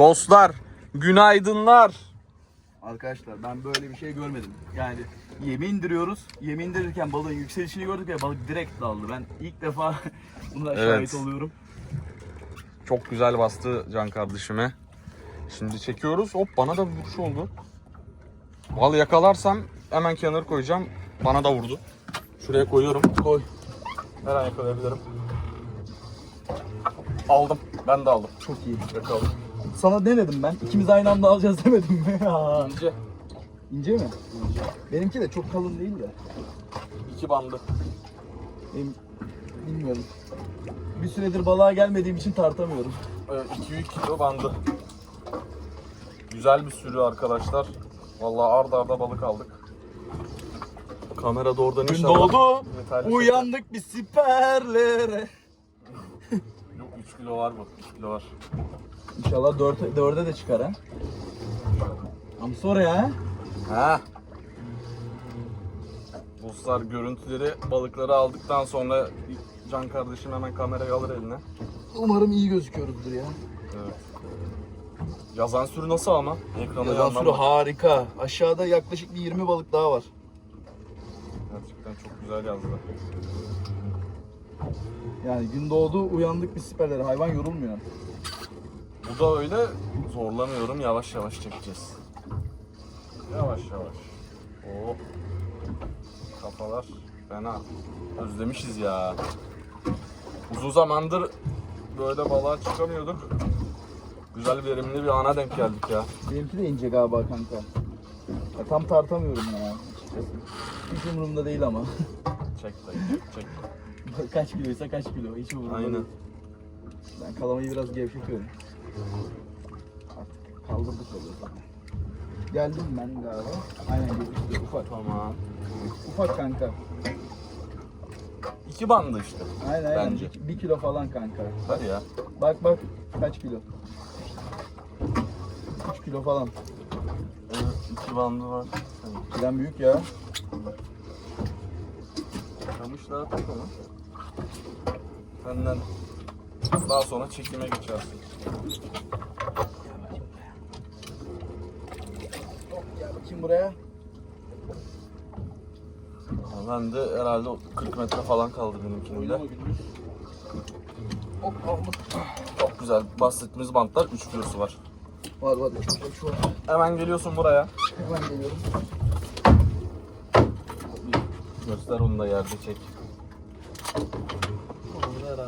Dostlar, günaydınlar. Arkadaşlar ben böyle bir şey görmedim. Yani yemi indiriyoruz. Yemi indirirken balığın yükselişini gördük ve balık direkt daldı. Ben ilk defa buna Evet. şahit oluyorum. Çok güzel bastı can kardeşime. Şimdi çekiyoruz. Hop bana da vuruş oldu. Bal yakalarsam hemen kenara koyacağım. Bana da vurdu. Şuraya koyuyorum. Koy. Her an yakalayabilirim. Aldım. Ben de aldım. Çok iyi. Yakaladım. Sana ne dedim ben? İkimiz aynı anda alacağız demedim mi? Ya. İnce. İnce mi? Benimki de çok kalın değil de. İki bandı. Benim bilmiyorum. Bir süredir balığa gelmediğim için tartamıyorum. 2-3 kilo bandı. Güzel bir sürü arkadaşlar. Vallahi arda arda balık aldık. Kamera da oradan Gün inşallah. doğdu. Metal Uyandık bir siperlere. Yok 3 kilo var bu. 3 kilo var. İnşallah 4'e 4'e de çıkar ha. Ama sonra ya. Ha. Dostlar görüntüleri balıkları aldıktan sonra Can kardeşim hemen kamerayı alır eline. Umarım iyi gözüküyoruzdur ya. Evet. Yazan sürü nasıl ama? Ekrana Yazan sürü bak. harika. Aşağıda yaklaşık bir 20 balık daha var. Gerçekten çok güzel yazdı. Yani gün doğdu uyandık bir siperlere. Hayvan yorulmuyor. Bu da öyle zorlamıyorum yavaş yavaş çekeceğiz. Yavaş yavaş. Oo. Kafalar fena. Özlemişiz ya. Uzun zamandır böyle balığa çıkamıyorduk. Güzel verimli bir ana denk geldik ya. Benimki de ince galiba kanka. Ya tam tartamıyorum ya açıkçası. Hiç umurumda değil ama. Çek dayı, çek. kaç kiloysa kaç kilo hiç umurumda Aynen. değil. Ben kalamayı biraz gevşetiyorum. Artık kaldırdık oluyor zaten. Geldim ben galiba. Aynen gelişti. Ufak. Tamam. Ufak kanka. İki bandı işte. Aynen aynen. Bence. Bir, bir kilo falan kanka. Hadi ya. Bak bak kaç kilo? 3 kilo falan. Evet, iki bandı var. Kilen büyük ya. Kamışlara tak onu. Benden daha sonra çekime geçersin. Gel bakayım buraya. Ya Ben de herhalde 40 metre falan kaldı benimkinin de. Hop. Çok güzel. Bahsettiğimiz bantlar 3 kilosu var. Var var. Hemen geliyorsun buraya. Hemen geliyorum. Göster onu da yerde çek.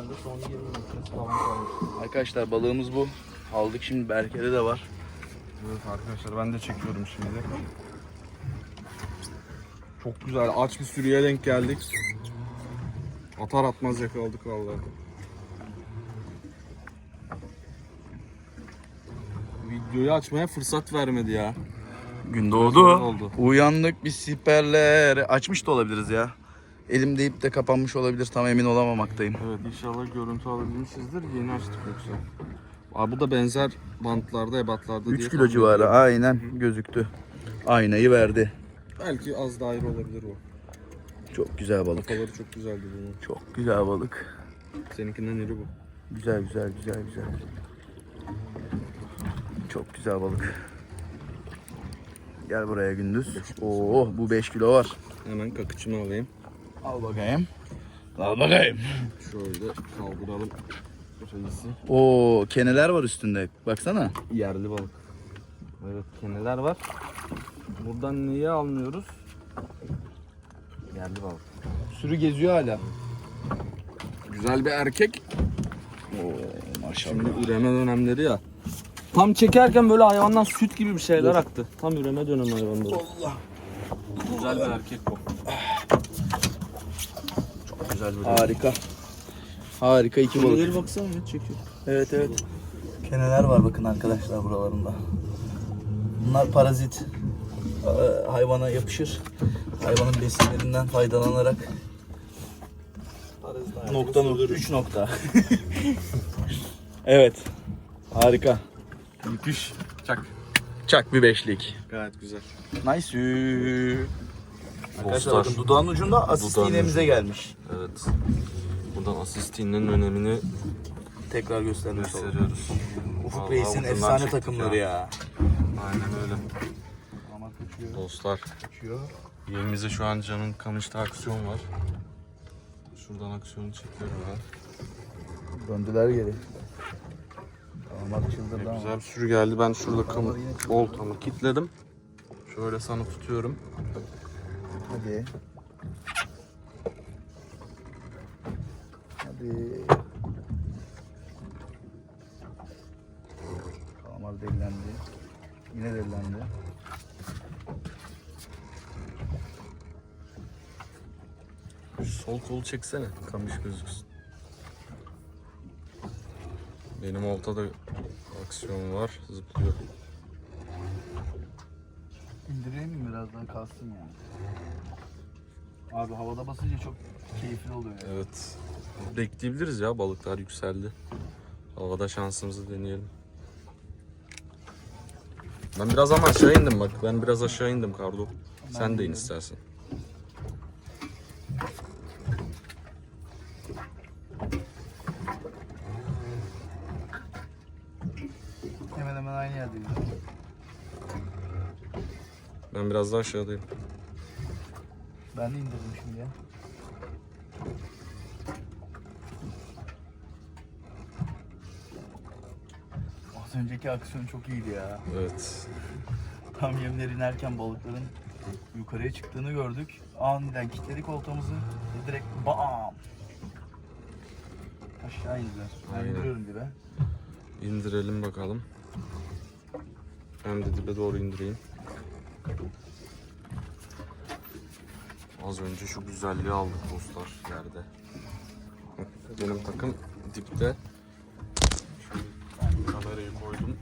Herhalde son 20 metresi falan kalmış. Arkadaşlar balığımız bu. Aldık şimdi Berke'de de var. Evet arkadaşlar ben de çekiyorum şimdi. Çok güzel aç bir sürüye denk geldik. Atar atmaz yakaladık vallahi. Videoyu açmaya fırsat vermedi ya. Gün doğdu. oldu. Uyandık bir siperlere. Açmış da olabiliriz ya. Elim deyip de kapanmış olabilir. Tam emin olamamaktayım. Evet inşallah görüntü alabilmişizdir. Yeni açtık yoksa. Abi bu da benzer bantlarda, ebatlarda 3 diye kilo civarı ediyorum. aynen gözüktü. Aynayı verdi. Belki az daha ayrı olabilir o. Çok güzel balık. Kafaları çok güzeldi bunun. Çok güzel balık. Seninkinden iri bu. Güzel güzel güzel güzel. Çok güzel balık. Gel buraya gündüz. Oo bu 5 kilo var. Hemen kakıçımı alayım. Al bakayım. Al bakayım. Şöyle kaldıralım reisi. Oo keneler var üstünde. Baksana. Yerli balık. Evet keneler var. Buradan niye almıyoruz? Yerli balık. Sürü geziyor hala. Güzel bir erkek. Oo maşallah. Şimdi üreme dönemleri ya. Tam çekerken böyle hayvandan süt gibi bir şeyler aktı. Tam üreme dönemi hayvanda. Allah. Güzel bir erkek bu. Güzel bir Harika. Harika iki balık. Keneleri baksana ne çekiyor. Evet evet. Keneler var bakın arkadaşlar buralarında. Bunlar parazit. Ee, Hayvana yapışır. Hayvanın besinlerinden faydalanarak nokta nokta 3 nokta. evet. Harika. Müthiş. Çak. Çak bir beşlik. Gayet güzel. Nice. Arkadaşlar Dostlar. bakın dudağın ucunda asist Dudağın iğnemize gelmiş. Evet. Buradan asistinin önemini Tekrar göstermiş olalım. gösteriyoruz. Ufuk Vallahi Reis'in ucundan efsane çektik takımları ya. ya. Aynen öyle. Dostlar Kaçıyor. yemimizde şu an Can'ın kamışta aksiyon var. Şuradan aksiyonu çekiyorum ben. Döndüler geri. Damat çıldırdı ama. Güzel bir sürü geldi. Ben şurada kamu oltamı kilitledim. Şöyle sana tutuyorum. Hadi. Hadi. Kalamar delilendi. Yine delilendi. Sol kolu çeksene. Kamış gözüksün. Benim oltada aksiyon var. Zıplıyor. İndireyim mi biraz daha kalsın yani. Abi havada basınca çok keyifli oluyor ya. Evet. Bekleyebiliriz ya balıklar yükseldi. Havada şansımızı deneyelim. Ben biraz ama aşağı indim bak. Ben biraz aşağı indim Kardo. Sen de in istersen. Hemen hemen aynı yerdeyiz. Ben biraz daha aşağıdayım. Ben de indirdim şimdi ya. Az önceki aksiyon çok iyiydi ya. Evet. Tam yemler inerken balıkların yukarıya çıktığını gördük. Aniden kilitledik oltamızı. ve Direkt bam! Aşağı indiler. Ben Aynen. indiriyorum dibe. İndirelim bakalım. Hem de dibe doğru indireyim. Az önce şu güzelliği aldık dostlar yerde. Benim takım dipte. Şöyle kamerayı koydum.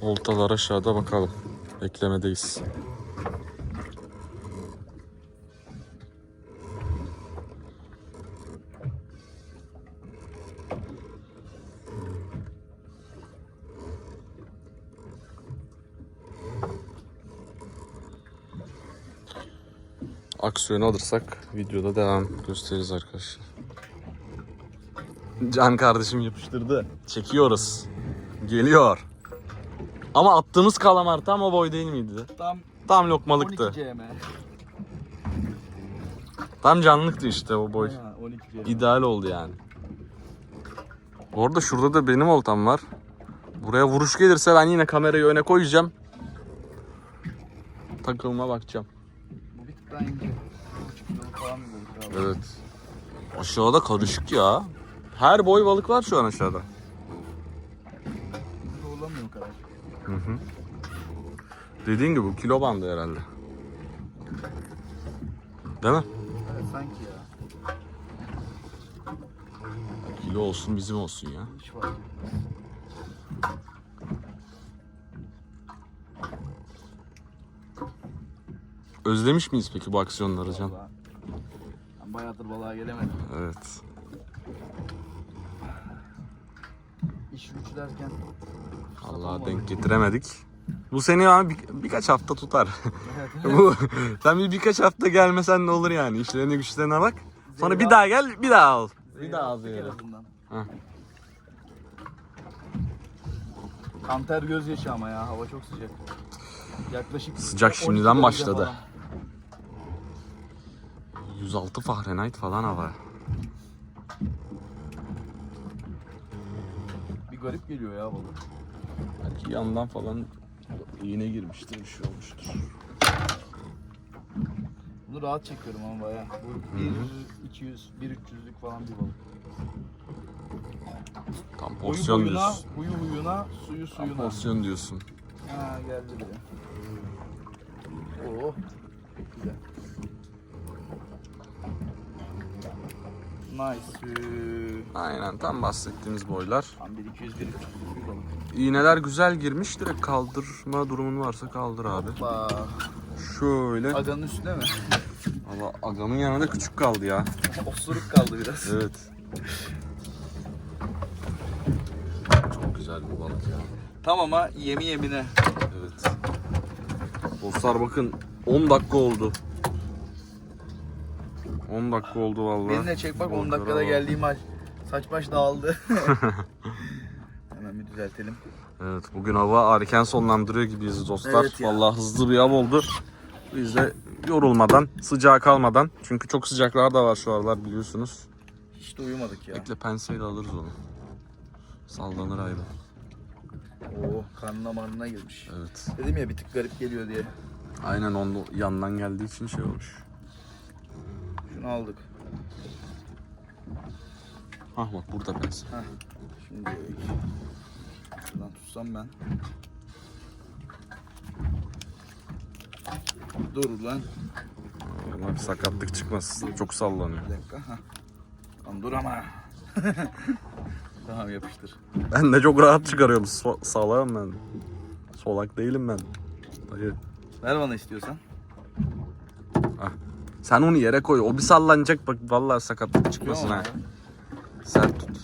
Oltalar aşağıda bakalım. Beklemedeyiz. Aksiyonu alırsak videoda devam gösteririz arkadaşlar. Can kardeşim yapıştırdı. Çekiyoruz. Geliyor. Ama attığımız kalamar tam o boy değil miydi? Tam Tam lokmalıktı. 12 cm. Tam canlıktı işte o boy. Ha, 12 cm. İdeal oldu yani. Bu arada şurada da benim oltam var. Buraya vuruş gelirse ben yine kamerayı öne koyacağım. Takılma bakacağım. Daha ince. 1,5 kiloluk falan bir balık abi. Evet. Aşağıda karışık ya. Her boy balık var şu an aşağıda. Zorlamıyor o kadar. Hı hı. Dediğin gibi bu kilo bandı herhalde. Değil mi? Evet sanki ya. Kilo olsun bizim olsun ya. Hiç var. Özlemiş miyiz peki bu aksiyonları Can? Vallahi. Ben bayağıdır balığa gelemedim. Evet. İş güç derken. Allah denk getiremedik. Bu seni ama bir- birkaç hafta tutar. Bu sen bir birkaç hafta gelmesen ne olur yani işlerine güçlerine bak. Sonra bir daha gel bir daha al. Bir daha al attık en Zehra. azından. Heh. Kanter gözyaşı ama ya hava çok sıcak. Yaklaşık Sıcak 12 şimdiden derece başladı. falan. 106 Fahrenheit falan hava. Bir garip geliyor ya balık. Belki yandan falan iğne girmiştir bir şey olmuştur. Bunu rahat çekiyorum ama bayağı. Bu 1 200 1 300'lük falan bir balık. Tam porsiyon huyuna, diyorsun. huyu huyuna, suyu Tam suyuna. porsiyon diyorsun. Ha geldi bile. Oo. Güzel. Nice. Aynen tam bahsettiğimiz boylar. Tam 1 200 1 300 bir balık. İğneler güzel girmiş. Direkt kaldırma durumun varsa kaldır abi. Hoppa. Şöyle. Aganın üstüne mi? Valla agamın yanında küçük kaldı ya. Osuruk kaldı biraz. Evet. Çok güzel bir balık ya. Tam ama yemi yemine. Evet. Dostlar bakın 10 dakika oldu. 10 dakika oldu vallahi. Beni de çek bak 10 Balıklara dakikada geldiğim hal. Saç baş dağıldı. Hemen bir düzeltelim. Evet bugün hava erken sonlandırıyor gibiyiz dostlar. Evet ya. Vallahi hızlı bir av oldu. Biz de yorulmadan, sıcağa kalmadan. Çünkü çok sıcaklar da var şu aralar biliyorsunuz. Hiç de uyumadık ya. Bekle penseyle alırız onu. Sallanır hayvan. Oo karnına marnına girmiş. Evet. Dedim ya bir tık garip geliyor diye. Aynen onun yandan geldiği için şey olmuş. Şunu aldık. Ah bak burada pense. Heh. Şimdi şuradan tutsam ben. Dur lan. Ama bir sakatlık çıkmasın. Çok sallanıyor. Bir dakika. Lan dur ama. tamam yapıştır. Ben de çok rahat çıkarıyorum. So- salağım ben. Solak değilim ben. Dayı. Ver bana istiyorsan. Sen onu yere koy. O bir sallanacak bak vallahi sakatlık çıkmasın ha. Sert tut.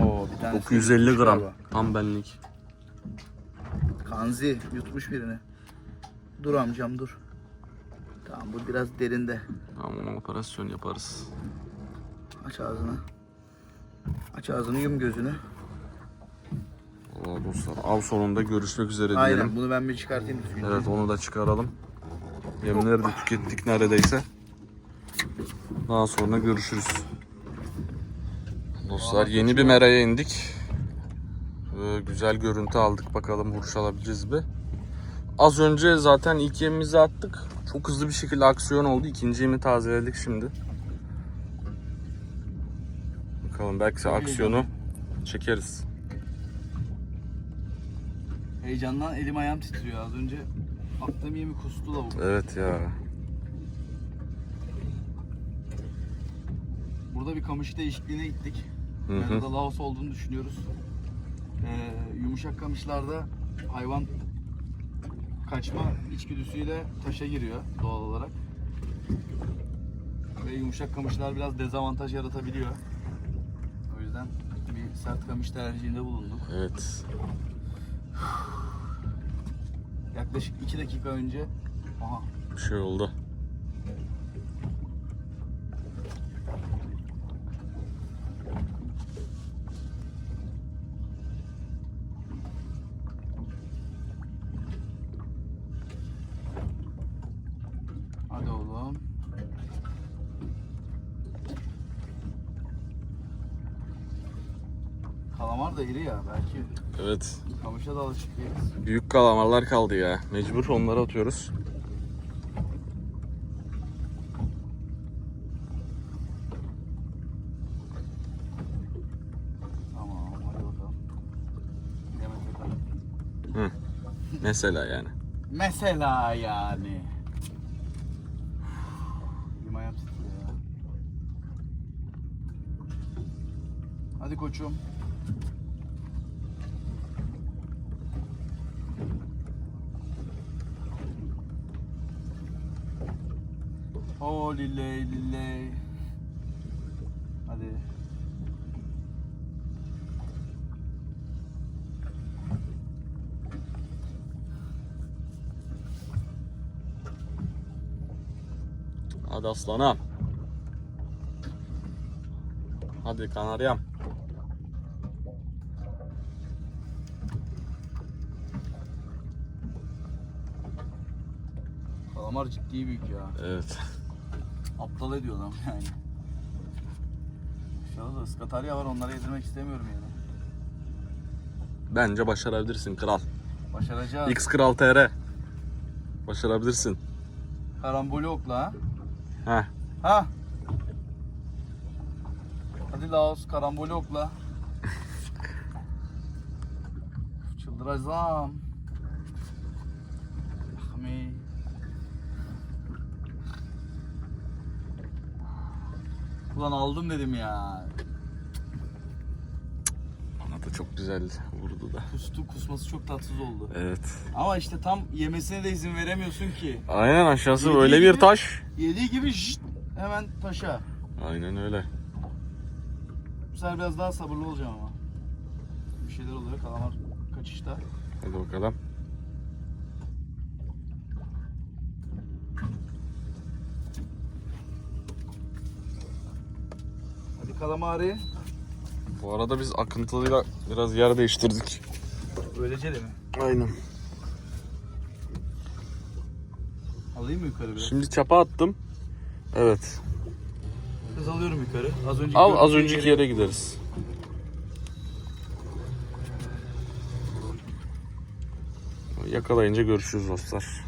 Oo bir tane 950 gram. Tam benlik. Kanzi yutmuş birini. Dur amcam dur. Tamam bu biraz derinde. Tamam ona operasyon yaparız. Aç ağzını. Aç ağzını yum gözünü. Valla dostlar av sonunda görüşmek üzere diyelim. Aynen bunu ben bir çıkartayım düzgünce. Evet onu da çıkaralım. Yemleri de tükettik neredeyse. Daha sonra görüşürüz. Dostlar yeni bir meraya indik. Ee, güzel görüntü aldık. Bakalım vuruş alabileceğiz mi? Az önce zaten ilk yemimizi attık. Çok hızlı bir şekilde aksiyon oldu. İkinci yemi tazeledik şimdi. Bakalım belki aksiyonu çekeriz. Heyecandan elim ayağım titriyor az önce. Attığım yemi kustu lavuk. Evet ya. Burada bir kamış değişikliğine gittik. Hı hı. Yanında Laos olduğunu düşünüyoruz. Ee, yumuşak kamışlarda hayvan kaçma içgüdüsüyle taşa giriyor doğal olarak. Ve yumuşak kamışlar biraz dezavantaj yaratabiliyor. O yüzden bir sert kamış tercihinde bulunduk. Evet. Yaklaşık 2 dakika önce aha Bir şey oldu. Da iri ya belki Evet. kamışa da alışık değiliz. Büyük kalamarlar kaldı ya. Mecbur onları atıyoruz. Tamam hadi bakalım. Hı. Mesela yani. Mesela yani. Elim ayağım titriyor ya. Hadi koçum. Oh lilley lilley. Hadi. Hadi aslanım. Hadi kanaryam. Kalamar ciddi büyük ya. Evet. Aptal ediyor adam yani. Aşağıda da ıskatarya var onlara yedirmek istemiyorum yani. Bence başarabilirsin kral. Başaracağız. X Kral TR. Başarabilirsin. Karambolü okla ha. Heh. Ha. Hadi Laos karambolü okla. Çıldıracağım. Ahmi. Ulan aldım dedim ya. Bana da çok güzel vurdu da. Kustu kusması çok tatsız oldu. Evet. Ama işte tam yemesine de izin veremiyorsun ki. Aynen aşağısı Yediği öyle bir taş. Yediği gibi şşt, hemen taşa. Aynen öyle. Bu sefer biraz daha sabırlı olacağım ama. Bir şeyler oluyor kalamar kaçışta. Hadi bakalım. Kalamari. Bu arada biz akıntılıyla biraz yer değiştirdik. Böylece de mi? Aynen. Alayım mı yukarı biraz? Şimdi çapa attım. Evet. Kız alıyorum yukarı. Az önceki Al az önceki yere gideriz. Yakalayınca görüşürüz dostlar.